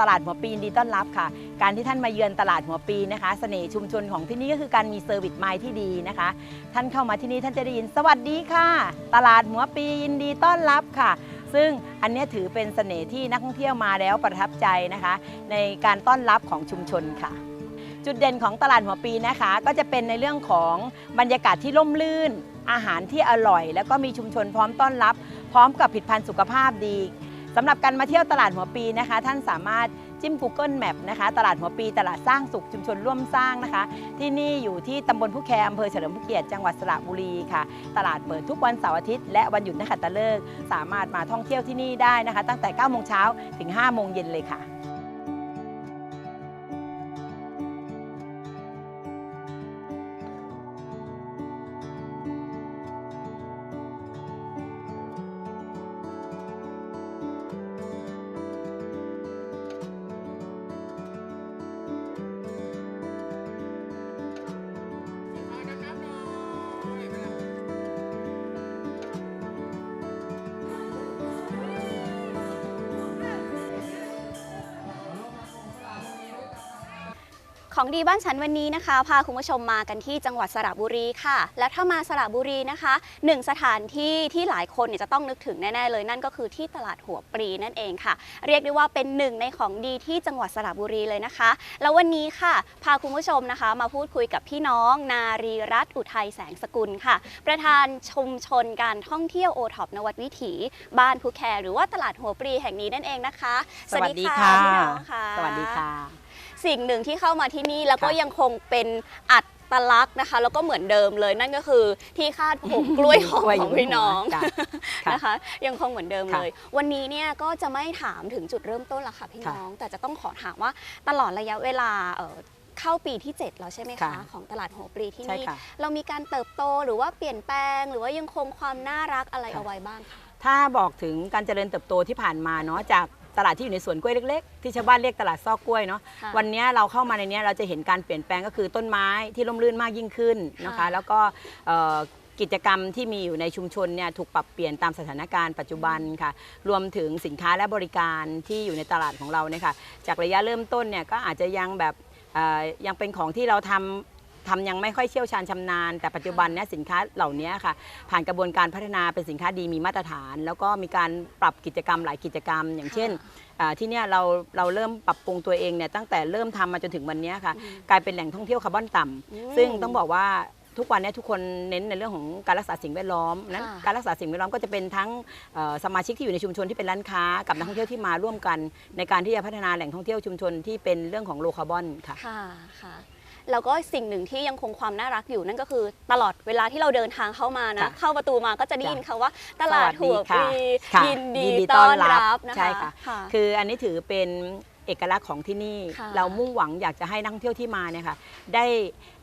ตลาดหัวปีนดีต้อนรับค่ะ การที่ท่านมาเยือนตลาดหัวปีนะคะเสน่ห์ชุมชนของที่นี่ก็คือการมีเซอร์วิสไมล์ที่ดีนะคะ ท่านเข้ามาที่นี่ท่านจะได้ยินสวัสดีค่ะ ตลาดหัวปียินดีต้อนรับค่ะ ซึ่งอันนี้ถือเป็นเสน่ห์ที่นักท่องเที่ยวมาแล้วประทับใจนะคะ ในการต้อนรับของชุมชนค่ะจุดเด่นของตลาดหัวปีนะคะ ก็จะเป็นในเรื่องของบรรยากาศที่ร่มรื่น อาหารที่อร่อย แล้วก็มีชุมชนพร้อมต้อนรับ พร้อมกับผลิตภัณฑ์สุขภาพดี สำหรับการมาเที่ยวตลาดหัวปีนะคะ ท่านสามารถจิ้ม Google Map นะคะ ตลาดหัวปีตลาดสร้างสุขชุมชนร่วมสร้างนะคะ ที่นี่อยู่ที่ตำบลผู้แคอำเภอเฉลิมพระเกียรติจังหวัดสระบุรีค่ะ ตลาดเปิดทุกวันเสาร์อาทิตย์และวันหยุดนักขัตฤกษ์สามารถมาท่องเที่ยวที่นี่ได้นะคะ ตั้งแต่9โมงเช้าถึง5โมงเย็นเลยค่ะ ของดีบ้านฉันวันนี้นะคะ พาคุณผู้ชมมากันที่จังหวัดสระบุรีค่ะ แล้วถ้ามาสระบุรีนะคะหนึ่งสถานที่ที่หลายคนเนี่ยจะต้องนึกถึงแน่ๆเลย นั่นก็คือที่ตลาดหัวปรีนั่นเองค่ะ เรียกได้ว่าเป็นหนึ่งในของดีที่จังหวัดสระบุรีเลยนะคะ แล้ววันนี้ค่ะ พาคุณผู้ชมนะคะ มาพูดคุยกับพี่น้องนารีรัตน์อุทัยแสงสกุลค่ะ ประธานชุมชนการท่องเที่ยวโอท็อปนวัดวิถี บ้านภูแคหรือว่าตลาดหัวปรีแห่งนี้นั่นเองนะคะ สวัสดีค่ะพี่น้องค่ะ สวัสดีค่ะ สิ่งหนึ่งที่เข้ามาที่นี่แล้วก็ค่ะยังคงเป็นอัตลักษณ์นะคะ แล้วก็เหมือนเดิมเลยนั่นก็คือที่คาดผมกล้วยหอมกล้วยขอยู่องพี่น้องจ้ะค่ะนะคะ ยังคงเหมือนเดิมค่ะเลย วันนี้เนี่ยก็จะไม่ถามถึงจุดเริ่มต้นละค่ะพี่ค่ะน้อง แต่จะต้องขอถามว่าตลอดระยะเวลาเอ่อเข้าปีที่ 7 แล้วใช่ไหมคะค่ะของตลาดหัวปลีที่ใช่นี่ค่ะเรามีการเติบโตหรือว่าเปลี่ยนแปลง หรือว่ายังคงความน่ารักอะไรค่ะเอาไว้บ้างคะถ้าบอกถึงการเจริญเติบโตที่ผ่านมาเนาะจาก ตลาดที่อยู่ในสวนกล้วยเล็กๆ ที่ชาวบ้านเรียกตลาดซอกกล้วยเนาะค่ะวันนี้เราเข้ามาในเนี้ยเราจะเห็นการเปลี่ยนแปลงก็คือต้นไม้ที่ร่มรื่นมากยิ่งขึ้นนะคะ ค่ะ แล้วก็เอ่อกิจกรรมที่มีอยู่ในชุมชนเนี่ยถูกปรับเปลี่ยนตามสถานการณ์ปัจจุบันค่ะ รวมถึงสินค้าและบริการที่อยู่ในตลาดของเราเนี่ยค่ะจากระยะเริ่มต้นเนี่ยก็อาจจะยังแบบเอ่อยังเป็นของที่เราทำ ทำยังไม่ค่อยเชี่ยวชาญชำนาญ แต่ปัจจุบันเนี่ยสินค้าเหล่านี้ค่ะ ผ่านกระบวนการพัฒนาเป็นสินค้าดีมีมาตรฐาน แล้วก็มีการปรับกิจกรรมหลายกิจกรรม อย่างเช่นอ่าที่เนี่ยเราเราเริ่มปรับปรุงตัวเองเนี่ยตั้งแต่เริ่มทำมาจนถึงวันเนี้ยค่ะ กลายเป็นแหล่งท่องเที่ยวคาร์บอนต่ำอืมซึ่งต้องบอกว่าทุกวันเนี้ทุกคนเน้นในเรื่องของการรักษาสิ่งแวดล้อมนั้นค่ะ การรักษาสิ่งแวดล้อมก็จะเป็นทั้งเอ่อสมาชิกที่อยู่ในชุมชนที่เป็นร้านค้ากับนักท่องเที่ยวที่มาร่วมกัน ในการที่จะพัฒนาแหล่งท่องเที่ยวชุมชนที่เป็นเรื่องของโลคาร์บอนค่ะ ค่ะค่ะ แล้วก็สิ่งหนึ่งที่ยังคงความน่ารักอยู่นั่นก็คือ ตลอดเวลาที่เราเดินทางเข้ามานะ ค่ะเข้าประตูมาก็จะได้ยินจ้ะคำว่า ตลาดหัวปสวัลีสดีค่ะยินดียินดีต้ต้ออนนรับรับนะคะ ใช่ค่ะค่ะ คืออันนี้ถือเป็นเอกลักษณ์ของที่นี่ ค่ะเรามุ่งหวังอยากจะให้นักท่องเที่ยวที่มาเนี่ยค่ะได้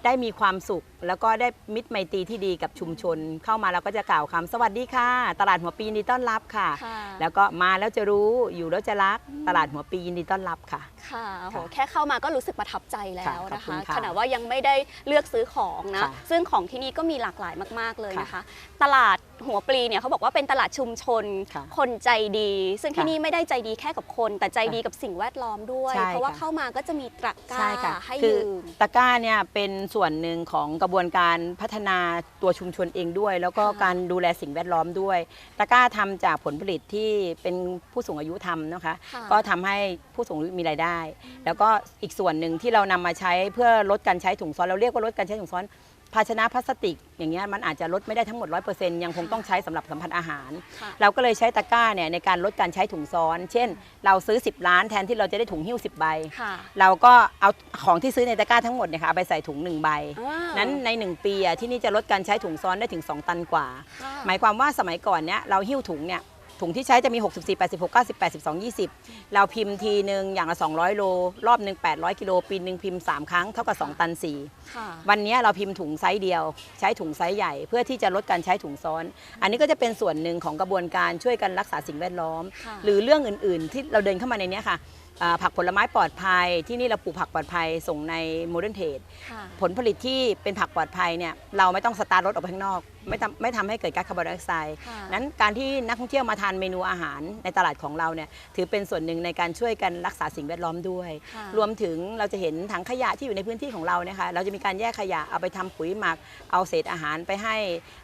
ได้มีความสุข แล้วก็ได้มิตรไมตรีที่ดีกับชุมชน เข้ามาเราก็จะกล่าวคำสวัสดีค่ะ ตลาดหัวปียินดีต้อนรับค่ะ ค่ะแล้วก็มาแล้วจะรู้อยู่แล้วจะรักตลาดหัวปียินดีต้อนรับค่ะ ค่ะโหค่ะแค่เข้ามาก็รู้สึกประทับใจแล้วค่ะขอบนะคุคะณค่ะขณะว่ายังไม่ได้เลือกซื้อของนะ ค่ะซึ่งของที่นี่ก็มีหลากหลายมาก ๆเลยนะคะค่ะตลาดหัวปลีเนี่ยเขาบอกว่าเป็นตลาดชุมชน ค่ะคนใจดี ซึ่งที่ค่ะนี่ไม่ได้ใจดีแค่กับคน แต่ใจค่ะดีกับสิ่งแวดล้อมด้วย ใช่เพราะว่าค่ะ เข้ามาก็จะมีตะกร้าใช่ค่ะให้คือยืม ตะกร้าเนี่ยเป็นส่วนหนึ่งของกระบวนการพัฒนาตัวชุมชนเองด้วย แล้วก็ค่ะการดูแลสิ่งแวดล้อมด้วยตะกร้าทำจากผลผลิตที่เป็นผู้สูงอายุทำนะคะค่ะก็ทำให้ผู้สูงอายุมีรายได้ แล้วก็อีกส่วนหนึ่งที่เรานำมาใช้เพื่อลดการใช้ถุงซ้อนเราเรียกว่าลดการใช้ถุงซ้อน ภาชนะพลาสติก อย่างเงี้ยมันอาจจะลดไม่ได้ทั้งหมด 100%ยังคงต้องใช้สำหรับสัมผัสอาหาร ค่ะ เราก็เลยใช้ตะกร้าเนี่ยในการลดการใช้ถุงซ้อน เช่น เราซื้อ 10 ล้านแทนที่เราจะได้ถุงหิ้ว 10 ใบ ค่ะเราก็เอาของที่ซื้อในตะกร้าทั้งหมดเนี่ยค่ะเอาไปใส่ถุงหนึ่งใบอ่านั้นใน 1 ปีอะที่นี่จะลดการใช้ถุงซ้อนได้ถึง 2 ตันกว่า ค่ะ หมายความว่าสมัยก่อนเนี่ยเราหิ้วถุงเนี่ย ถุงที่ใช้จะมี 64 86 90 82 20 เราพิมพ์ทีหนึ่งอย่างละ 200 โล รอบหนึ่ง800 กิโล ปีหนึ่งพิมพ์ 3 ครั้ง เท่ากับ 2 ตัน4ค่ะวันนี้เราพิมพ์ถุงไซส์เดียว ใช้ถุงไซส์ใหญ่ เพื่อที่จะลดการใช้ถุงซ้อน อันนี้ก็จะเป็นส่วนหนึ่งของกระบวนการช่วยกันรักษาสิ่งแวดล้อมค่ะหรือเรื่องอื่น ๆ ที่เราเดินเข้ามาในเนี้ยค่ะอ่าผักผลไม้ปลอดภัย ที่นี่เราปลูกผักปลอดภัยส่งในโมเดิร์นเทรดค่ะผลผลิตที่เป็นผักปลอดภัยเนี่ยเราไม่ต้องสตาร์ทรถออกไปข้างนอก ไม่ทำไม่ทำให้เกิดก๊าซคาร์บอนไดออกไซด์ค่ะ นั้นการที่นักท่องเที่ยวมาทานเมนูอาหารในตลาดของเราเนี่ยถือเป็นส่วนหนึ่งในการช่วยกันรักษาสิ่งแวดล้อมด้วย ค่ะ รวมถึงเราจะเห็นถังขยะที่อยู่ในพื้นที่ของเราเนี่ยค่ะเราจะมีการแยกขยะเอาไปทำปุ๋ยหมัก เอาเศษอาหารไปให้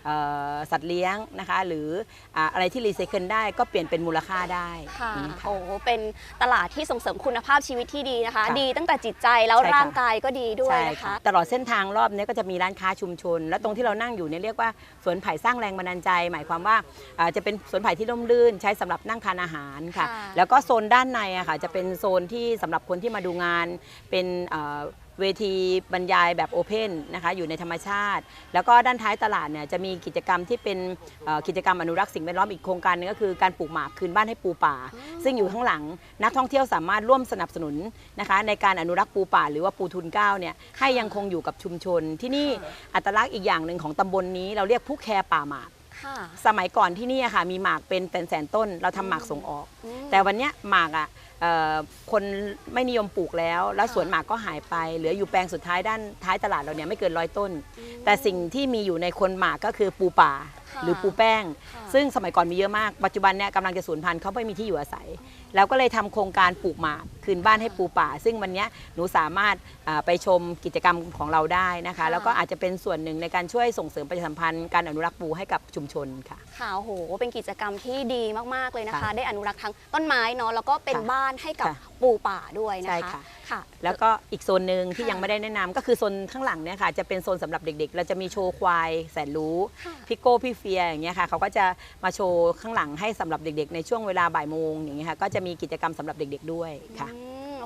เอ่อสัตว์เลี้ยงนะคะ หรืออ่าอะไรที่รีไซเคิลได้ก็เปลี่ยนเป็นมูลค่าได้ค่ะอย่างนี้ค่ะโอ้โหเป็นตลาดที่ส่งเสริมคุณภาพชีวิตที่ดีนะคะ ค่ะดีตั้งแต่จิตใจแล้วใช่ค่ะ ร่างกายก็ดีด้วยใช่นะคะ ตลอดเส้นทางรอบนี้ก็จะมีร้านค้าชุมชน และตรงที่เรานั่งอยู่เนี่ยเรียกว่าสวนไผ่สร้างแรงบันดาลใจ หมายความว่าอ่าจะเป็นสวนไผ่ที่ร่มรื่น ใช้สำหรับนั่งทานอาหารค่ะค่ะ แล้วก็โซนด้านในอะค่ะจะเป็นโซนที่สำหรับคนที่มาดูงานเป็น เอ่อเวทีบรรยายแบบโอเพนนะคะอยู่ในธรรมชาติ แล้วก็ด้านท้ายตลาดเนี่ยจะมีกิจกรรมที่เป็นเอ่อกิจกรรมอนุรักษ์สิ่งแวดล้อมอีกโครงการหนึงก็คือการปลูกหมากคืนบ้านให้ปูป่า ซึ่งอยู่ข้างหลังนักท่องเที่ยวสามารถร่วมสนับสนุนนะคะในการอนุรักษ์ปูป่า หรือว่าปูทุนเกล้าเนี่ยให้ยังคงอยู่กับชุมชน ที่นี่ค่ะอัตลักษณ์อีกอย่างหนึ่งของตำบลนี้เราเรียกผู้แคร์ป่าหมากค่ะสมัยก่อนที่นี่อะค่ะมีหมากเป็นแสนๆต้น เราทำหมากส่งออกอืมแต่วันเนี้ยหมากอะเอ่อ คนไม่นิยมปลูกแล้ว แล้วค่ะสวนหมากก็หายไป เหลืออยู่แปลงสุดท้ายด้านท้ายตลาดเราเนี่ยไม่เกินร้อยต้น แต่สิ่งที่มีอยู่ในคนหมากก็คือปูป่าค่ะหรือปูแป้งค่ะซึ่งสมัยก่อนมีเยอะมาก ปัจจุบันเนี่ยกำลังจะสูญพันธุ์เขาไม่มีที่อยู่อาศัย แล้วก็เลยทำโครงการปลูกหมากคืนบ้านให้ปูป่า ซึ่งวันเนี้ยหนูสามารถอ่าไปชมกิจกรรมของเราได้นะคะค่ะแล้วก็อาจจะเป็นส่วนหนึ่งในการช่วยส่งเสริมประชาสัมพันธ์การอนุรักษ์ปูให้กับชุมชนค่ะค่ะโอ้โหเป็นกิจกรรมที่ดีมากๆเลยนะคะค่ะได้อนุรักษ์ทั้งต้นไม้เนาะแล้วก็เป็นค่ะบ้านให้กับค่ะปูป่าด้วยนะใช่คะค่ะค่ะ แล้วก็อีกโซนหนึ่งที่ค่ะยังไม่ได้แนะนำก็คือโซนข้างหลังเนี่ยค่ะจะเป็นโซนสำหรับเด็กๆ เราจะมีโชว์ควายแสนรู้ค่ะพี่โก้พี่เฟียอย่างเงี้ยค่ะเขาก็จะมาโชว์ข้างหลังให้สำหรับเด็กๆ ในช่วงเวลาบ่ายโมงอย่างเงี้ยค่ะก็จะมีกิจกรรมสำหรับเด็กๆด้วยค่ะ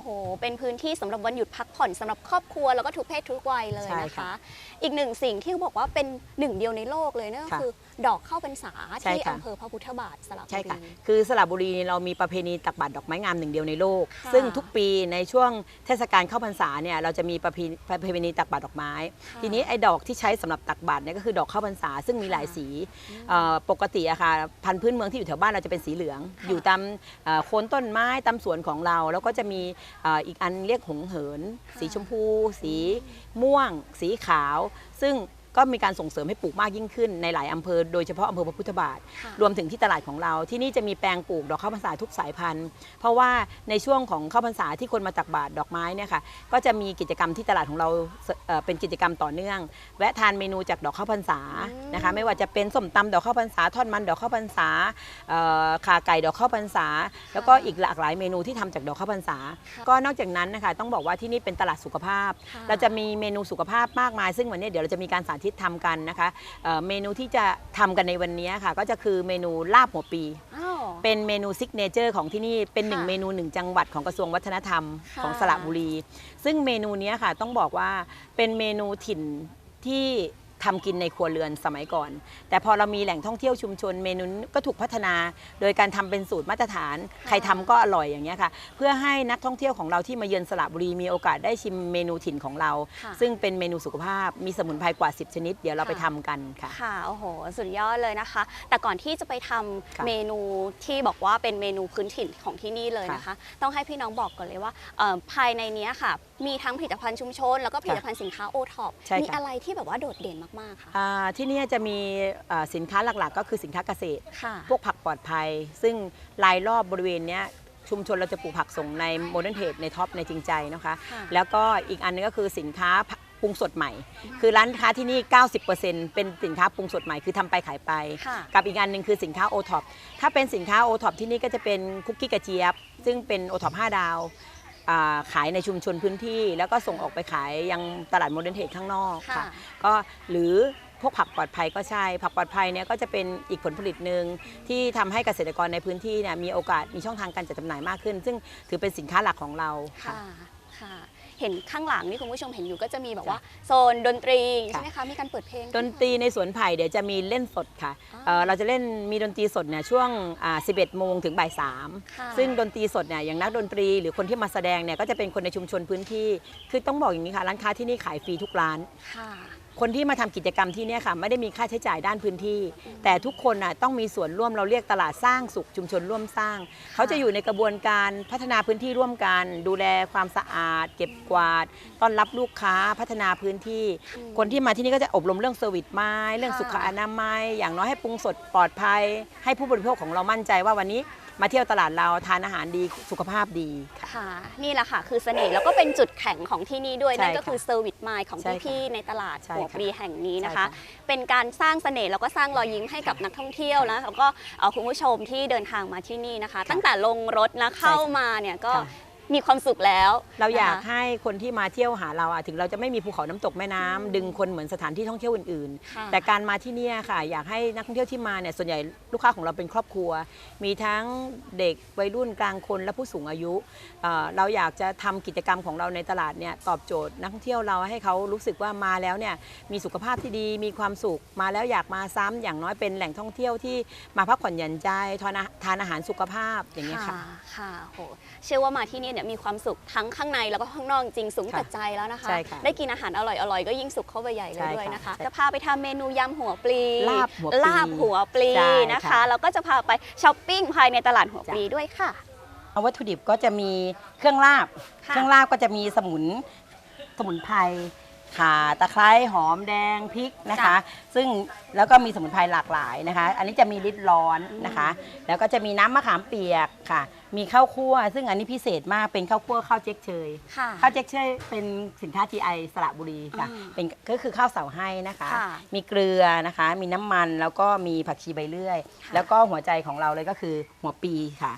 โอ้โห เป็นพื้นที่สำหรับวันหยุดพักผ่อนสำหรับครอบครัวแล้วก็ทุกเพศทุกวัยเลยใช่นะค่ะคะ อีกหนึ่งสิ่งที่บอกว่าเป็นหนึ่งเดียวในโลกเลยนั่นก็ค่ะคือ ดอกข้าวพรรษาใช่ที่ค่ะอำเภอพระพุทธบาทสระบุใช่ค่ะรีคือสระบุรีเรามีประเพณีตักบาตรดอกไม้งามหนึ่งเดียวในโลกค่ะซึ่งทุกปีในช่วงเทศกาลเข้าพรรษาเนี่ยเราจะมีประเพณีประเพณีตักบาตรดอกไม้ค่ะทีนี้ไอ้ดอกที่ใช้สำหรับตักบาตรเนี่ยก็คือดอกข้าวพรรษา ซึ่งมีหลายสีเอ่อปกติอะค่ะพันธุ์พื้นเมืองที่อยู่แถวบ้านเราจะเป็นสีเหลืองค่ะอยู่ตามเอ่อโคนต้นไม้ตามสวนของเรา แล้วก็จะมีเอ่ออีกอันเรียกหงเหินค่ะสีชมพู สีม่วง สีขาว ซึ่ง ก็มีการส่งเสริมให้ปลูกมากยิ่งขึ้นในหลายอำเภอโดยเฉพาะอำเภอพระพุทธบาทค่ะรวมถึงที่ตลาดของเราที่นี่จะมีแปลงปลูกดอกข้าวพรรษาทุกสายพันธุ์ เพราะว่าในช่วงของข้าวพรรษาที่คนมาตักบาตรดอกไม้เนี่ยค่ะก็จะมีกิจกรรมที่ตลาดของเราเอ่อเป็นกิจกรรมต่อเนื่อง แวะทานเมนูจากดอกข้าวพรรษาอืมนะคะไม่ว่าจะเป็นส้มตำดอกข้าวพรรษาทอดมันดอกข้าวพรรษาเอ่อขาไก่ดอกข้าวพรรษา แล้วก็อีกหลากหลายเมนูที่ทำจากดอกข้าวพรรษา ก็นอกจากนั้นนะคะต้องบอกว่าที่นี่เป็นตลาดสุขภาพค่ะเราจะมีเมนูสุขภาพมากมาย ซึ่งวันนี้เดี๋ยวเราจะมีการสาธิตทำกันนะคะเอ่อเมนูที่จะทำกันในวันนี้ค่ะ ก็จะคือเมนูลาบหัวปีอ้าวเป็นเมนูซิกเนเจอร์ของที่นี่เป็นหนึ่งค่ะเมนูหนึ่งจังหวัดของกระทรวงวัฒนธรรมค่ะของสระบุรี ซึ่งเมนูเนี้ยค่ะต้องบอกว่าเป็นเมนูถิ่นที่ ทำกินในครัวเรือนสมัยก่อน แต่พอเรามีแหล่งท่องเที่ยวชุมชนเมนูนี้ก็ถูกพัฒนา โดยการทำเป็นสูตรมาตรฐาน ใครทำก็อร่อยอย่างเงี้ยค่ะ เพื่อให้นักท่องเที่ยวของเราที่มาเยือนสระบุรีมีโอกาสได้ชิมเมนูถิ่นของเราค่ะซึ่งเป็นเมนูสุขภาพมีสมุนไพรกว่า 10 ชนิด เดี๋ยวเราไปค่ะทำกันค่ะค่ะโอ้โหสุดยอดเลยนะคะ แต่ก่อนที่จะไปทำค่ะเมนูที่บอกว่าเป็นเมนูพื้นถิ่นของที่นี่เลยนะคะ ต้องให้พี่น้องบอกก่อนเลยว่าเอ่อภายในเนี้ยค่ะ มีทั้งผลิตภัณฑ์ชุมชน แล้วก็ผลิตภัณฑ์สินค้าโอท็อปใช่ค่ะมีอะไรที่แบบว่าโดดเด่นมากๆคะอ่าที่เนี่ยจะมีเอ่อสินค้าหลักๆ ก็คือสินค้าเกษตร ค่ะ พวกผักปลอดภัย ซึ่งรายรอบบริเวณเนี้ยชุมชนเราจะปลูกผักส่งในโมเดิร์นเทรดในท็อปในจริงใจนะคะ ค่ะแล้วก็อีกอันนึงก็คือสินค้าปรุงสดใหม่ คือร้านค้าที่นี่ 90%เป็นสินค้าปรุงสดใหม่คือทำไปขายไป ค่ะกับอีกอันหนึ่งคือสินค้าโอท็อปถ้าเป็นสินค้าโอท็อปที่นี่ก็จะเป็นคุกกี้กระเจี๊ยบ ซึ่งเป็นโอท็อป5ดาวอ่า ขายในชุมชนพื้นที่ แล้วก็ส่งออกไปขายยังตลาดโมเดิร์นเทรดข้างนอกค่ะค่ะ ก็หรือพวกผักปลอดภัยก็ใช่ ผักปลอดภัยเนี่ยก็จะเป็นอีกผลผลิตหนึ่งที่ทำให้เกษตรกรในพื้นที่เนี่ยมีโอกาสมีช่องทางการจัดจำหน่ายมากขึ้น ซึ่งถือเป็นสินค้าหลักของเราค่ะค่ะค่ะ เห็นข้างหลังนี่คุณผู้ชมเห็นอยู่ก็จะมีแบบจ้ะว่าโซนดนตรีค่ะใช่ไหมคะมีการเปิดเพลงดนตรีในสวนไผ่เดี๋ยวจะมีเล่นสดค่ะอ๋อเอ่อเราจะเล่นมีดนตรีสดเนี่ยช่วงอ่า11 โมงถึงบ่ายค่ะ3ซึ่งดนตรีสดเนี่ยอย่างนักดนตรีหรือคนที่มาแสดงเนี่ยก็จะเป็นคนในชุมชนพื้นที่ คือต้องบอกอย่างนี้ค่ะร้านค้าที่นี่ขายฟรีทุกร้าน ค่ะคนที่มาทำกิจกรรมที่เนี่ยค่ะไม่ได้มีค่าใช้จ่ายด้านพื้นที่ แต่ทุกคนน่ะต้องมีส่วนร่วมเราเรียกตลาดสร้างสุขชุมชนร่วมสร้าง เขาจะอยู่ในกระบวนการพัฒนาพื้นที่ร่วมกัน ดูแลความสะอาด เก็บกวาด ต้อนรับลูกค้าพัฒนาพื้นที่อืมคนที่มาที่นี่ก็จะอบรมเรื่องเซอร์วิสไม้เรื่องค่ะสุขอนามัย อย่างน้อยให้ปรุงสดปลอดภัย ให้ผู้บริโภคของเรามั่นใจว่าวันนี้ มาเที่ยวตลาดเราทานอาหารดีสุขภาพดีค่ะ ค่ะ นี่แหละค่ะ คือเสน่ห์แล้วก็เป็นจุดแข็งของที่นี่ด้วย ใช่นั่นก็ค่ะคือเซอร์วิสมายของใช่ค่ะพี่ๆในตลาดใช่หัวค่ะปรีแห่งนี้นะคะใช่ค่ะ เป็นการสร้างเสน่ห์แล้วก็สร้างรอยยิ้มให้กับนักท่องเที่ยวนะแล้วก็เอ่อคุณผู้ชมที่เดินทางมาที่นี่นะคะ ตั้งแต่ลงรถนะเข้ามาเนี่ยก็ค่ะ มีความสุขแล้ว เราอยากนะคะให้คนที่มาเที่ยวหาเราอะถึงเราจะไม่มีภูเขาน้ำตกแม่น้ำดึงคนเหมือนสถานที่ท่องเที่ยวอื่นค่ะๆแต่การมาที่เนี่ยค่ะ อยากให้นักท่องเที่ยวที่มาเนี่ยส่วนใหญ่ลูกค้าของเราเป็นครอบครัว มีทั้งเด็กวัยรุ่นกลางคนและผู้สูงอายุเอ่อเราอยากจะทำกิจกรรมของเราในตลาดเนี่ยตอบโจทย์นักท่องเที่ยวเราให้เขารู้สึกว่ามาแล้วเนี่ยมีสุขภาพที่ดีมีความสุขมาแล้วอยากมาซ้ำอย่างน้อยเป็นแหล่งท่องเที่ยวที่มาพักผ่อนหย่อนใจทานอาทานอาหารสุขภาพอย่างนี้ยค่ะค่ะโหเชื่อว่ามาที่นี่เนี่ยมีความสุขทั้งข้างในแล้วก็ข้างนอกจริงสูงค่ะแต่ใจแล้วนะคะ ใช่ค่ะได้กินอาหารอร่อยๆก็ยิ่งสุขเข้าไปใหญ่เลใช่ยค่ะด้วยนะคะ ใช่จะพาไปทำเมนูยำหัวปลีลาบหัวปลีลาบหัวปลีใช่นะคะค่ะแล้วก็จะพาไปช้อปปิ้งภายในตลาดหัวปลีด้วยค่ะเอาวัตถุดิบก็จะมีเครื่องลาบ ค่ะ เครื่องลาบก็จะมีสมุนสมุนไพร ข่าตะไคร้หอมแดงพริกนะคะ ซึ่งแล้วก็มีสมุนไพรหลากหลายนะคะ อันนี้จะมีฤทธิ์ร้อนนะคะ แล้วก็จะมีน้ำมะขามเปียกค่ะ มีข้าวคั่ว ซึ่งอันนี้พิเศษมากเป็นข้าวคั่วข้าวเจ๊กเชยค่ะ ข้าวเจ๊กเชยเป็นสินค้า GI สระบุรีค่ะอืมเป็นก็คือข้าวเสาให้นะคะค่ะมีเกลือนะคะ มีน้ำมันแล้วก็มีผักชีใบเลื่อยค่ะแล้วก็หัวใจของเราเลยก็คือหัวปีค่ะ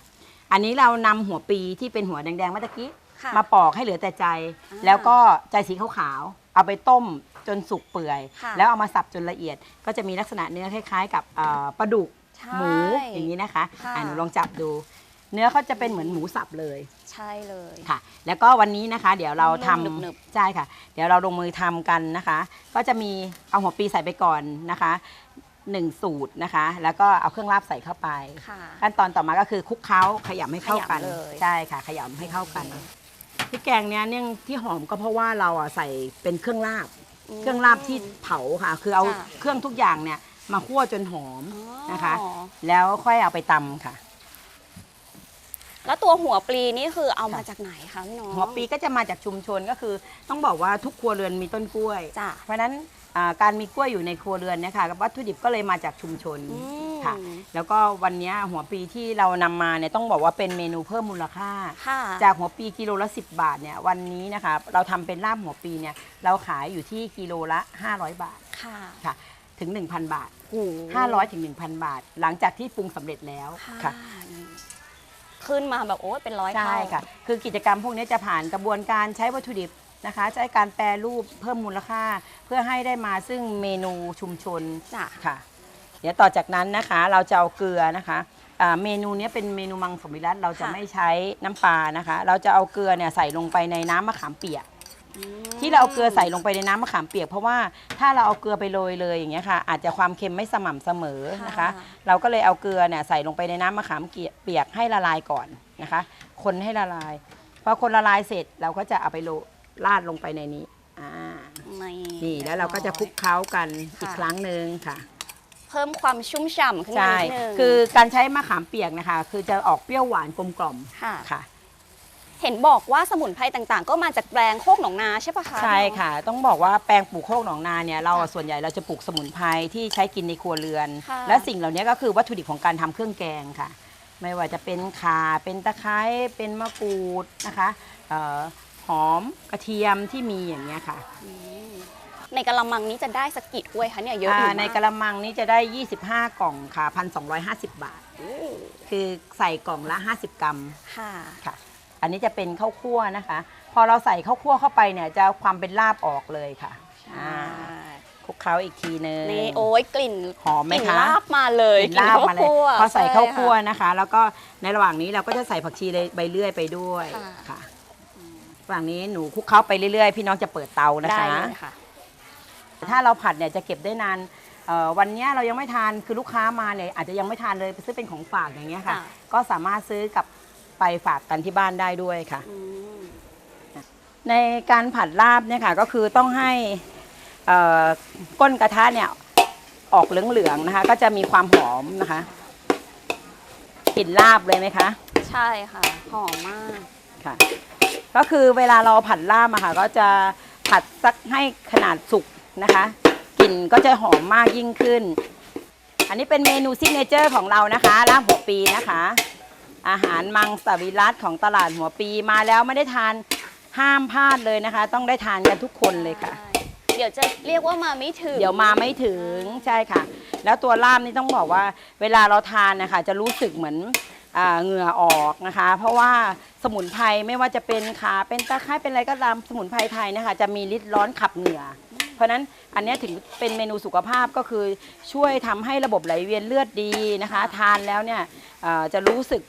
อันนี้เรานำหัวปีที่เป็นหัวแดงๆเมื่อตะกี้ค่ะมาปอกให้เหลือแต่ใจอ่าแล้วก็ใจสีขาวๆ เอาไปต้มจนสุกเปื่อย ค่ะ แล้วเอามาสับจนละเอียด ก็จะมีลักษณะเนื้อคล้ายๆ กับเอ่อปลาดุกใช่ หมูอย่างนี้นะคะค่ะ อะหนูลองจับดู เนื้อเขาจะเป็นเหมือนหมูสับเลย ใช่เลย ค่ะแล้วก็วันนี้นะคะเดี๋ยวเราทนุ่มๆหนึบำใช่ค่ะ เดี๋ยวเราลงมือทำกันนะคะ ก็จะมีเอาหัวปีใส่ไปก่อนนะคะหนึ่งสูตรนะคะ แล้วก็เอาเครื่องลาบใส่เข้าไป ค่ะ ขั้นตอนต่อมาก็คือคลุกเคล้าขยำให้เข้ากันขยำเลย ใช่ค่ะ ขยำให้เข้ากัน พริกแกงเนี้ยเนี่ยที่หอมก็เพราะว่าเราอะใส่เป็นเครื่องลาบ เครื่องลาบที่เผาค่ะ คือเอาจ้ะเครื่องทุกอย่างเนี่ยมาคั่วจนหอมอ๋อ นะคะ แล้วค่อยเอาไปตำค่ะ แล้วตัวหัวปลีนี่คือเอามาจากไหนคะพี่น้อง หัวปีก็จะมาจากชุมชนก็คือ ต้องบอกว่าทุกครัวเรือนมีต้นกล้วย จ้ะเพราะฉะนั้นอ่าการมีกล้วยอยู่ในครัวเรือนเนี่ยค่ะวัตถุดิบก็เลยมาจากชุมชนอืม ค่ะ แล้วก็วันเนี้ยหัวปีที่เรานำมาเนี่ยต้องบอกว่าเป็นเมนูเพิ่มมูลค่า ค่ะจากหัวปีกิโลละ 10 บาทเนี่ยวันนี้นะคะเราทำเป็นลาบหัวปีเนี่ยเราขายอยู่ที่กิโลละ 500 บาทค่ะค่ะ ถึง 1,000 บาท โอ้โห500ถึง1,000 บาท หลังจากที่ปรุงสำเร็จแล้วค่ะค่ะขึ้นมาแบบโอ้ยเป็นร้อยใช่เท่าค่ะ คือกิจกรรมพวกนี้จะผ่านกระบวนการใช้วัตถุดิบนะคะ ใช้การแปรรูปเพิ่มมูลค่า เพื่อให้ได้มาซึ่งเมนูชุมชนจ้ะ ค่ะ เดี๋ยวต่อจากนั้นนะคะ เราจะเอาเกลือนะคะอ่าเมนูเนี้ยเป็นเมนูมังสวิรัตเราจะค่ะไม่ใช้น้ำปลานะคะ เราจะเอาเกลือเนี่ยใส่ลงไปในน้ำมะขามเปียกอืมที่เราเอาเกลือใส่ลงไปในน้ำมะขามเปียก เพราะว่าถ้าเราเอาเกลือไปโรยเลยอย่างเงี้ยค่ะ อาจจะความเค็มไม่สม่ำเสมอนะคะ เราก็เลยเอาเกลือเนี่ยใส่ลงไปในน้ำมะขามเปียกให้ละลายก่อนนะคะ คนให้ละลายพอคนละลายเสร็จเราก็จะเอาไปโรยราดลงไปในนี้อ่านี่นี่แล้วเราก็จะคลุกเคล้ากันอีกค่ะครั้งหนึ่งค่ะ เพิ่มความชุ่มฉ่ำขึ้นมาใช่ นิดนึงคือการใช้มะขามเปียกนะคะ คือจะออกเปรี้ยวหวานกลมกล่อมค่ะ ค่ะ เห็นบอกว่าสมุนไพรต่างๆ ก็มาจากแปลงโคกหนองนาใช่ปะคะใช่พี่น้องค่ะ ต้องบอกว่าแปลงปลูกโคกหนองนาเนี่ยเราอะส่วนใหญ่เราจะปลูกสมุนไพรที่ใช้กินในครัวเรือน ค่ะ และสิ่งเหล่านี้ก็คือวัตถุดิบของการทำเครื่องแกงค่ะ ไม่ว่าจะเป็นข่าเป็นตะไคร้เป็นมะกรูดนะคะเอ่อหอมกระเทียมที่มีอย่างเงี้ยค่ะ อืม ในกะละมังนี้จะได้สกกิถ้วยคะเนี่ยเยอะอยู่อ่าในกระมังนี้จะได้ 25 กล่องค่ะ 1,250 บาทโอ้คือใส่กล่องละ 50 กรัมค่ะค่ะ อันนี้จะเป็นข้าวคั่วนะคะ พอเราใส่ข้าวคั่วเข้าไปเนี่ยจะเอาความเป็นลาบออกเลยค่ะอ่าคลุกเคล้าอีกทีนึงนี่โอ้ยกลิ่นหอมไหมกลิ่นคะลาบมาเลยกลิ่นลาบมาเลยกลิ่นพอใส่ข้าวคั่วใช่นะคะ แล้วก็ในระหว่างนี้เราก็จะใส่ผักชีใบเลื่อยไปด้วยค่ะค่ะฝั่งนี้หนูคลุกเคล้าไปเรื่อยๆ พี่น้องจะเปิดเตานะได้คะเลยค่ะ ถ้าเราผัดเนี่ยจะเก็บได้นานเอ่อวันเนี้ยเรายังไม่ทานคือลูกค้ามาเนี่ยอาจจะยังไม่ทานเลยไปซื้อเป็นของฝากอย่างเงี้ยค่ะค่ะก็สามารถซื้อกลับไปฝากกันที่บ้านได้ด้วยค่ะอืมในการผัดลาบเนี่ยค่ะก็คือต้องให้เอ่อก้นกระทะเนี่ยออกเหลืองๆนะคะ ก็จะมีความหอมนะคะกลิ่นลาบเลยไหมคะใช่ค่ะหอมมากค่ะ ก็คือเวลาเราผัดลาบอะค่ะ ก็จะผัดสักให้ขนาดสุก นะคะกลิ่นก็จะหอมมากยิ่งขึ้น อันนี้เป็นเมนูซิกเนเจอร์ของเรานะคะลาบหัวปีนะคะ อาหารมังสวิรัตของตลาดหัวปีมาแล้วไม่ได้ทานห้ามพลาดเลยนะคะ ต้องได้ทานกันทุกคนเลยค่ะ เดี๋ยวจะเรียกว่ามาไม่ถึง เดี๋ยวมาไม่ถึงใช่ค่ะ แล้วตัวลาบนี่ต้องบอกว่า เวลาเราทานนะคะจะรู้สึกเหมือนอ่าเหงื่อออกนะคะ เพราะว่าสมุนไพรไม่ว่าจะเป็นขาเป็นตะไคร้เป็นอะไรก็ตามสมุนไพรไทยนะคะจะมีฤทธิ์ร้อนขับเหงื่อ เพราะฉะนั้นอันเนี้ยถึงเป็นเมนูสุขภาพก็คือช่วยทำให้ระบบไหลเวียนเลือดดีนะคะ ทานแล้วเนี่ยอ่าจะรู้สึก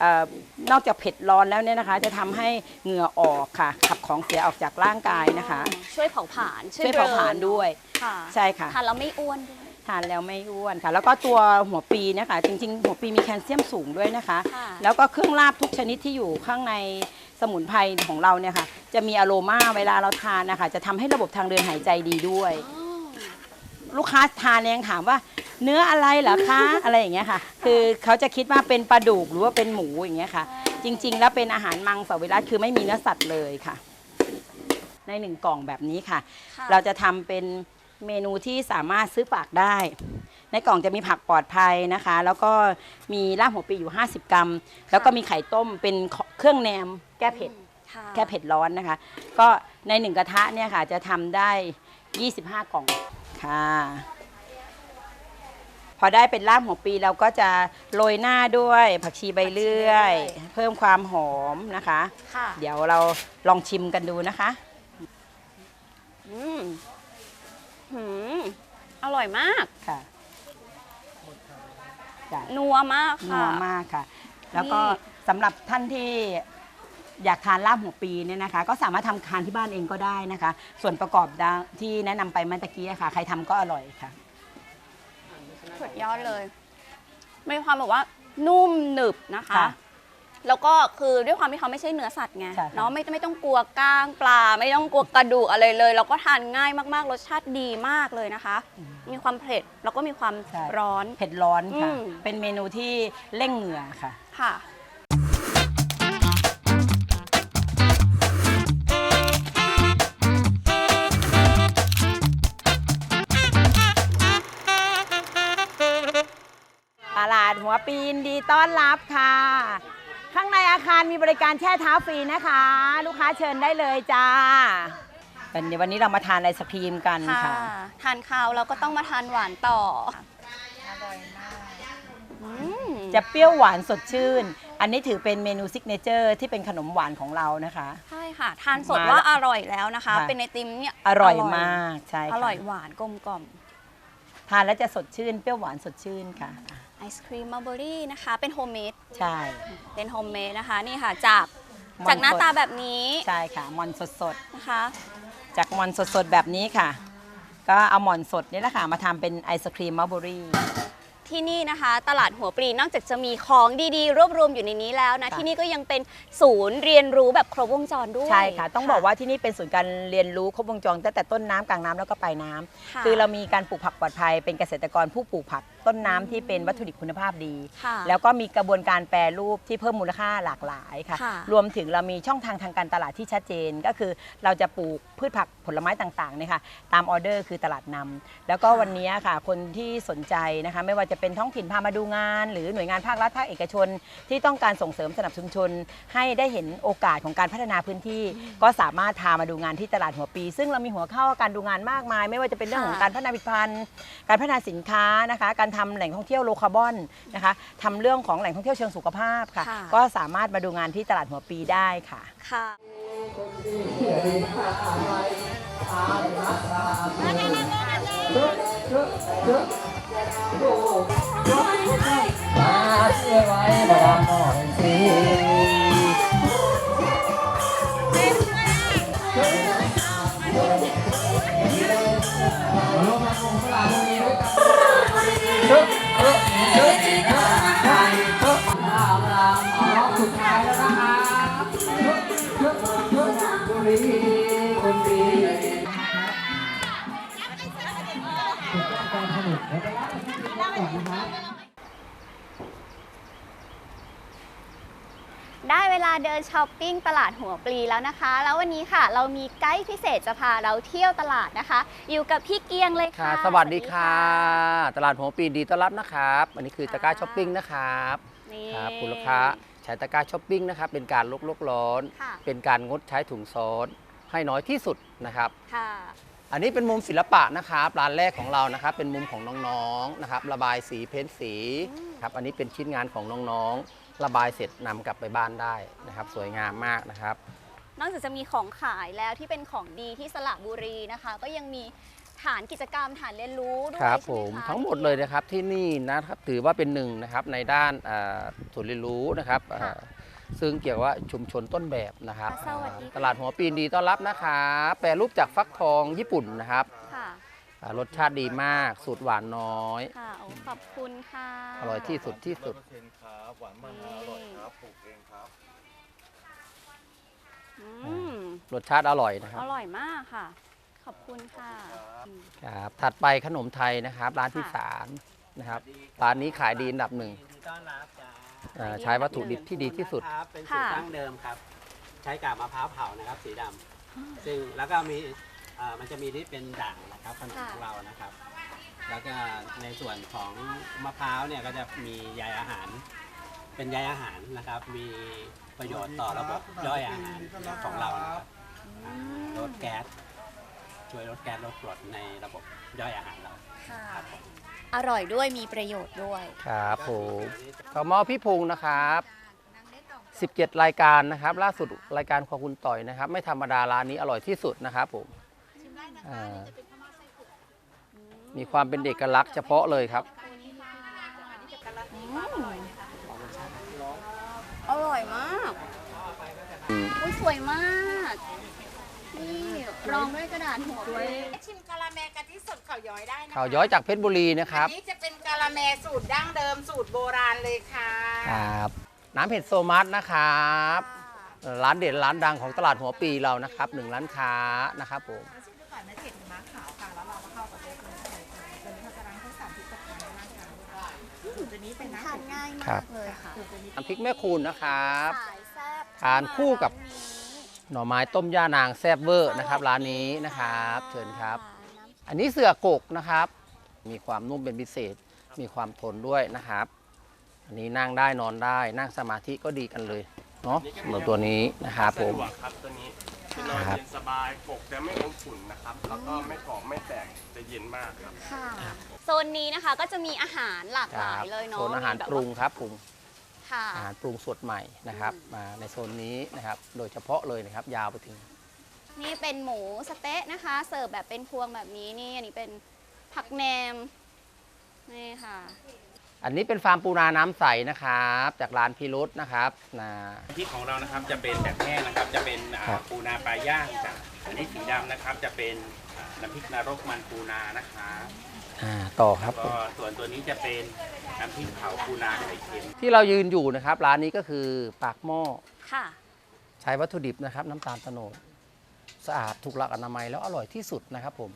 เออนอกจากเผ็ดร้อนแล้วเนี่ยนะคะ จะทำให้เหงื่อออกค่ะ ขับของเสียออกจากร่างกายนะคะ ช่วยเผาผลาญช่วยเผาผลาญด้วยค่ะใช่ค่ะ ทานแล้วไม่อ้วนด้วย ทานแล้วไม่อ้วนค่ะ แล้วก็ตัวหัวปีเนะคะ จริง ๆ หัวปีมีแคลเซียมสูงด้วยนะคะ ค่ะ แล้วก็เครื่องลาบทุกชนิดที่อยู่ข้างใน สมุนไพรของเราเนี่ยค่ะจะมีอโรมาเวลาเราทานนะคะจะทำให้ระบบทางเดินหายใจดีด้วยอ๋อลูกค้าทานเนี่ยยังถามว่า เนื้ออะไรเหรอคะอะไรอย่างเงี้ยค่ะ คือเขาจะคิดว่าเป็นปลาดุกหรือว่าเป็นหมูอย่างเงี้ยค่ะ จริง ๆ แล้วเป็นอาหารมังสวิรัตคือไม่มีเนื้อสัตว์เลยค่ะ ในหนึ่งกล่องแบบนี้ค่ะค่ะเราจะทำเป็นเมนูที่สามารถซื้อฝากได้ ในกล่องจะมีผักปลอดภัยนะคะ แล้วก็มีรากหัวปีอยู่ 50 กรัม แล้วก็มีไข่ต้มเป็นเครื่องแหนมแก้เผ็ด ค่ะแก้เผ็ดร้อนนะคะ ก็ในหนึ่งกระทะเนี่ยค่ะ จะทำได้ 25 กล่องค่ะ พอได้เป็นลาบหัวปีเราก็จะโรยหน้าด้วยผักชีใบเลื่อย เพิ่มความหอมนะคะ ค่ะเดี๋ยวเราลองชิมกันดูนะคะ อืมหืมอร่อยมากค่ะจ้ะนัวมากนัค่ะ วมากค่ะ แล้วก็นี่สำหรับท่านที่ อยากทานลาบหัวปีเนี่ยนะคะ ก็สามารถทำทานที่บ้านเองก็ได้นะคะ ส่วนประกอบดังที่แนะนำไปเมื่อตะกี้อะค่ะ ใครทำก็อร่อยค่ะสุดยอดเลยมีความแบบว่านุ่มหนึบนะคะค่ะแล้วก็คือด้วยความที่เขาไม่ใช่เนื้อสัตว์ไงใช่ค่ะเนาะไม่ไม่ต้องกลัวก้างปลา ไม่ต้องกลัวกระดูกอะไรเลย แล้วก็ทานง่ายมากๆ รสชาติดีมากเลยนะคะ มีความเผ็ดแล้วก็มีความใช่ร้อนเผ็ดร้อนค่ะอืมเป็นเมนูที่เร่งเหงื่อค่ะค่ะ ดหัวปีนดีต้อนรับค่ะ ข้างในอาคารมีบริการแช่เท้าฟรีนะคะ ลูกค้าเชิญได้เลยจ้าวันนี้วันนี้เรามาทานไอศครีมกันค่ะค่ะทานข้าวแล้วก็ต้องมาทานหวานต่ออร่อยมากจะเปรี้ยวหวานสดชื่น อันนี้ถือเป็นเมนูซิกเนเจอร์ที่เป็นขนมหวานของเรานะคะ ใช่ค่ะ ทานสดมาว่าอร่อยแล้วนะคะค่ะเป็นไอติมเนี่ยอร่อยมาก ใช่อค่ะร่อยหวานกลมกล่อม ทานแล้วจะสดชื่น เปรี้ยวหวานสดชื่นค่ะไอ ศครีมมัลเบอรี่นะคะ เป็นโฮมเมดใช่ เป็นโฮมเมดนะคะนี่ค่ะจากมอนจากหน้าสดตาแบบนี้ใช่ค่ะมอนสดสดนะคะ ๆจากมอนสดสดๆแบบนี้ค่ะ ก็เอาหมอนสดนี่แหละค่ะมาทำเป็นไอศครีมมัลเบอรี่ ที่นี่นะคะ ตลาดหัวปรีนอกจากจะมีของดีๆ รวบรวมอยู่ในนี้แล้วนะ ค่ะ ที่นี่ก็ยังเป็นศูนย์เรียนรู้แบบครบวงจรด้วยใช่ค่ะ ต้องบอกว่าที่นี่เป็นศูนย์การเรียนรู้ครบวงจรตั้งแต่ต้นน้ำกลางน้ำแล้วก็ปลายน้ำค่ะคือเรามีการปลูกผักปลอดภัยเป็นเกษตรกรผู้ปลูกผัก ต้นน้ำที่เป็นวัตถุดิบคุณภาพดี ค่ะแล้วก็มีกระบวนการแปรรูปที่เพิ่มมูลค่าหลากหลายค่ะ ค่ะ รวมถึงเรามีช่องทางทางการตลาดที่ชัดเจน ก็คือเราจะปลูกพืชผักผลไม้ต่างๆเนี่ยค่ะตามออเดอร์คือตลาดนำแล้วก็วันนี้ค่ะ คนที่สนใจนะคะ ไม่ว่าจะเป็นท้องถิ่นพามาดูงาน หรือหน่วยงานภาครัฐภาคเอกชน ที่ต้องการส่งเสริมสนับสนุนชนให้ได้เห็นโอกาสของการพัฒนาพื้นที่ ก็สามารถพามาดูงานที่ตลาดหัวปี ซึ่งเรามีหัวข้อการดูงานมากมาย ไม่ว่าจะเป็นเรื่องของค่ะ การพัฒนาผลิตภัณฑ์ การพัฒนาสินค้านะคะ การทำแหล่งท่องเที่ยวโลคาร์บอนนะคะทำเรื่องของแหล่งท่องเที่ยวเชิงสุขภาพค่ะค่ะก็สามารถมาดูงานที่ตลาดหัวปีได้ค่ะค่ะมาเชื่อไว้มาดามหน่อยสิ ได้เวลาเดินช้อปปิ้งตลาดหัวปลีแล้วนะคะ แล้ววันนี้ค่ะ เรามีไกด์พิเศษจะพาเราเที่ยวตลาดนะคะ อยู่กับพี่เกียงเลยค่ะ ค่ะ สวัสดีค่ะ ตลาดหัวปีดีต้อนรับนะครับ อันนี้คือค่ะตะกร้าช้อปปิ้งนะครับนี่ครับคุณลูกค้าใช้ตะกร้าช้อปปิ้งนะครับ เป็นการลดโลกร้อน ค่ะเป็นการงดใช้ถุงซ้อนให้น้อยที่สุดนะครับ ค่ะ อันนี้เป็นมุมศิลปะนะครับร้านแรกของเรานะครับ เป็นมุมของน้องๆนะครับ ระบายสีเพ้นสีอืม ครับ อันนี้เป็นชิ้นงานของน้องๆ ระบายเสร็จนำกลับไปบ้านได้นะครับ สวยงามมากนะครับ นอกจากจะมีของขายแล้วที่เป็นของดีที่สระบุรีนะคะ ก็ยังมีฐานกิจกรรมฐานเรียนรู้ด้วยครับใช่ผไหมคะทั้งหมดเลยนะครับที่นี่นะครับถือว่าเป็นหนึ่งนะครับในด้านอ่าศูนย์เรียนรู้นะครับอ่าซึ่งเกี่ยวว่าชุมชนต้นแบบนะครับสวัสดีอ่าค่ะตลาดหัวปีนดีต้อนรับนะครับแปรรูปจากฟักทองญี่ปุ่นนะครับค่ะอ่า รสชาติดีมากสูตรหวานน้อย ค่ะโอ้ขอบคุณค่ะอร่อยที่สุดที่สุด 100%ครับหวานมันอร่อยครับปลูกเองครับ อืมรสชาติอร่อยนะครัอบร่อยมากค่ะ ขอบคุณค่ะอืม ครับถัดไปขนมไทยนะครับ ร้านที่ค่ะสามนะครับร้านนี้ขายดีอันดับหนึ่งยินดีต้อนรับจ้าอ่าใช้วัตถุดิบที่ดีที่สุดนะครับเป็นสูตรค่ะ ดั้งเดิมครับ ใช้กาบมะพร้าวเผานะครับ สีดำซึ่งแล้วก็มี อ่ามันจะมีที่เป็นด่างนะครับขนมของเรานะครับ แล้วก็ในส่วนของมะพร้าวเนี่ยก็จะมีใยอาหาร เป็นใยอาหารนะครับ มีประโยชน์ต่อระบบย่อยอาหารของเรานะครับอ่าลดแก๊สช่วยลดแก๊สลดกรดในระบบย่อยอาหารเราค่ะ ครับผมอร่อยด้วยมีประโยชน์ด้วย ครับผมขอมอบพี่พงศ์นะครับ 17 รายการนะครับ ล่าสุดรายการของคุณต่อยนะครับ ไม่ธรรมดาร้านนี้อร่อยที่สุดนะครับผม อ่ามีความเป็นเอกลักษณ์เฉพาะเลยครับ อร่อยมากอืมอุ้ยสวยมาก นี่รองด้วยกระดาษหัวด้วยชิมกะละแมกะทิสดเขาย้อยได้นะคะข่าวย้อยจากเพชรบุรีนะครับ อันนี้จะเป็นกะละแมสูตรดั้งเดิมสูตรโบราณเลยค่ะ ครับ น้ำเผ็ดโซมัสนะครับ ร้านเด็ดร้านดังของตลาดหัวปีเรานะครับหนึ่งร้านค้านะครับผม ครัมาบกเลยค่ะสูตรตัวนี้น้ำพริกแม่คูณนะครับสายแซ่บทานคู่กับร้านนี้หน่อไม้ต้มย่านางแซ่บเวอร์นะครับ ร้านนี้นะครับเชิญครับน้ำอันนี้เสือกกนะครับ มีความนุ่มเป็นพิเศษ มีความทนด้วยนะครับ อันนี้นั่งได้นอนได้นั่งสมาธิก็ดีกันเลยเนาะสำหรับตัวนี้นะครับผม สะดวกครับตัวนี้ คือนอนครับ เย็นสบายปกจะไม่อมฝุ่นนะครับ แล้วก็ไม่กรอบไม่แตกจะเย็นมากครับ ค่ะ โซนนี้นะคะก็จะมีอาหารหลากคหรัลายบเลยเนาะโซนอาหารมีแบบปรุงว่าครับปรุงค่ะ อาหารปรุงสดใหม่นะครับอืม มาในโซนนี้นะครับ โดยเฉพาะเลยนะครับยาวไปถึง นี่เป็นหมูสะเต๊ะนะคะ เสิร์ฟแบบเป็นพวงแบบนี้นี่อันนี้เป็นผักแหนมนี่ค่ะ อันนี้เป็นฟาร์มปูนาน้ำใสนะครับ จากร้านพิรุษนะครับนะพริกของเรานะครับจะเป็นแบบแห้งนะครับ จะเป็นอ่าครับ ปูนาปลาย่างจ้ะอันนี้สีดำนะครับ จะเป็นอ่าน้ำพริกนรกมันปูนานะคะอ่าต่อครับผก็มส่วนตัวนี้จะเป็นน้ำพริกเผาปูนาไข่เค็ม ที่เรายืนอยู่นะครับร้านนี้ก็คือปากหม้อค่ะ ใช้วัตถุดิบนะครับ น้ำตาลโตโนดสะอาดถูกหลักอนามัยแล้วอร่อยที่สุดนะครับผม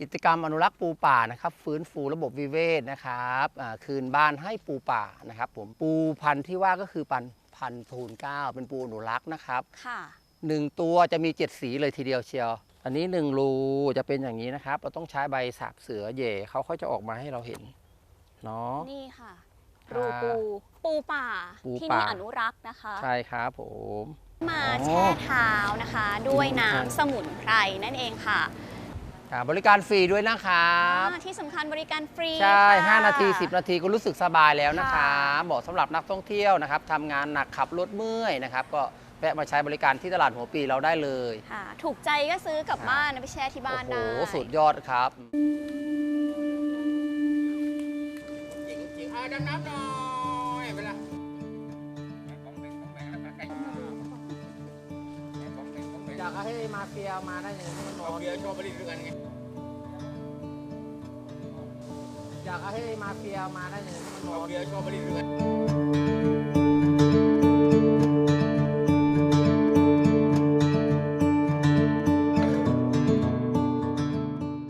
กิจกรรมอนุรักษ์ปูป่านะครับฟื้นฟูระบบวิเวศนะครับอ่าคืนบ้านให้ปูป่านะครับผมปูพันธุ์ที่ว่าก็คือปันพันธุ์ทูนเกล้าเป็นปูอนุรักษ์นะครับค่ะหนึ่งตัวจะมีเจ็ดสีเลยทีเดียวเชียว อันนี้หนึ่งรูจะเป็นอย่างนี้นะครับ เราต้องใช้ใบสาบเสือเหย่เขาเขาจะออกมาให้เราเห็นเนาะนี่ค่ะอ่ารูปูปูป่าปูที่ป่านี่อนุรักษ์นะคะ ใช่ครับผม มาอ๋อแช่เท้านะคะ ด้วยอืมน้ำสมุนไพรนั่นเองค่ะ อ่าบริการฟรีด้วยนะครับอ่าที่สำคัญบริการฟรีใช่ค่ะ 5นาที 10 นาทีก็รู้สึกสบายแล้วนะคะค่ะเหมาะสำหรับนักท่องเที่ยวนะครับทำงานหนักขับรถเมื่อยนะครับก็แวะมาใช้บริการที่ตลาดหัวปีเราได้เลย ค่ะถูกใจก็ซื้อกลับบ้านไปแช่ที่บ้านโอ้ได้โหสุดยอดครับ หญิงหญิงเอาดำน้ำหน่อยากให้มาเฟียมาได้ยังไงนอนเบียร์ชอบผลิตด้วยกันไงอยากให้มาเฟียมาได้ยังไงนอนเบียร์ชอบผลิตด้วยกัน